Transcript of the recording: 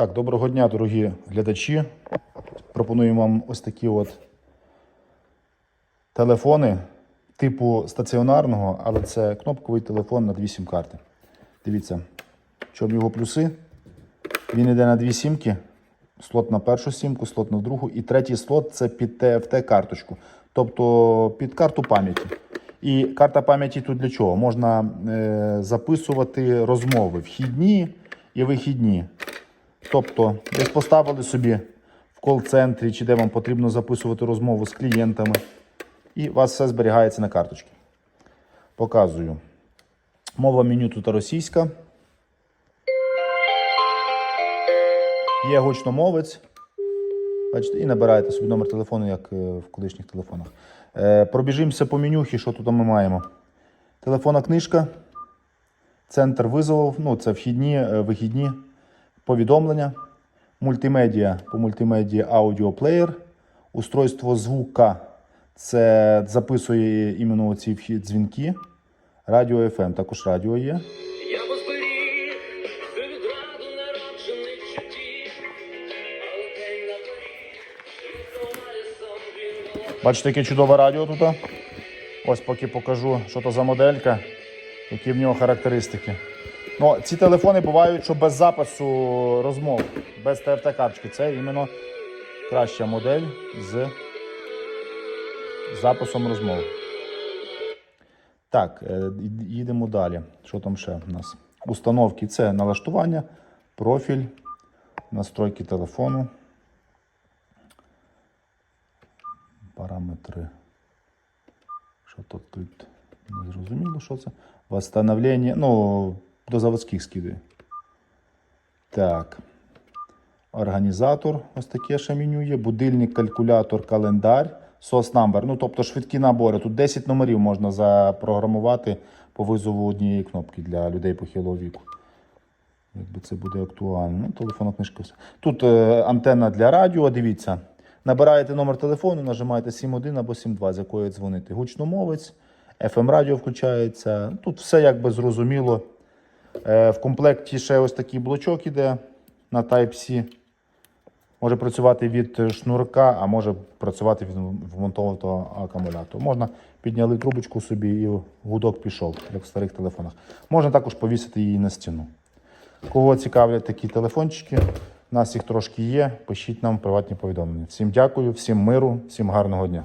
Так, доброго дня, дорогі глядачі. Пропонуємо вам ось такі от телефони типу стаціонарного, але це кнопковий телефон на дві сім-карти. Дивіться, в чому його плюси. Він йде на дві сімки. Слот на першу сімку, слот на другу. І третій слот це під TFT-карточку, тобто під карту пам'яті. І карта пам'яті тут для чого? Можна е, записувати розмови вхідні і вихідні. Тобто, десь поставили собі в кол-центрі, чи де вам потрібно записувати розмову з клієнтами, і у вас все зберігається на карточці. Показую. Мова меню тут російська. Є гучномовець. Бачите, і набираєте собі номер телефону, як е, в колишніх телефонах. Е, пробіжимося по менюхі, що тут ми маємо. Телефонна книжка, центр визовів, ну це вхідні, е, вихідні повідомлення, мультимедіа по мультимедії аудіоплеєр, устройство звука. Це записує іменно ці вхід дзвінки. Радіо FM, також радіо є. Бачите, яке чудове радіо тут. Ось поки покажу, що то за моделька, які в нього характеристики. Ну, ці телефони бувають, що без запису розмов, без ТФТ-карточки. Це іменно краща модель з записом розмов. Так, е, їдемо далі. Що там ще в нас? Установки це налаштування, профіль, настройки телефону. Параметри. Що тут тут не зрозуміло, що це. Восстановлення. Ну, до заводських скидує. Так. Організатор, ось таке ще меню є. Будильник, калькулятор, календар, SOS number. Ну, тобто швидкі набори. Тут 10 номерів можна запрограмувати по визову однієї кнопки для людей похилого віку. Якби це буде актуально. Ну, телефонна книжка. Тут е, антенна для радіо. Дивіться. Набираєте номер телефону, нажимаєте 7.1 або 7.2, з якої дзвонити. Гучномовець, FM радіо включається. Тут все якби зрозуміло. Е, в комплекті ще ось такий блочок іде на Type-C. Може працювати від шнурка, а може працювати від вмонтованого акумулятора. Можна підняли трубочку собі і гудок пішов, як в старих телефонах. Можна також повісити її на стіну. Кого цікавлять такі телефончики, у нас їх трошки є. Пишіть нам приватні повідомлення. Всім дякую, всім миру, всім гарного дня.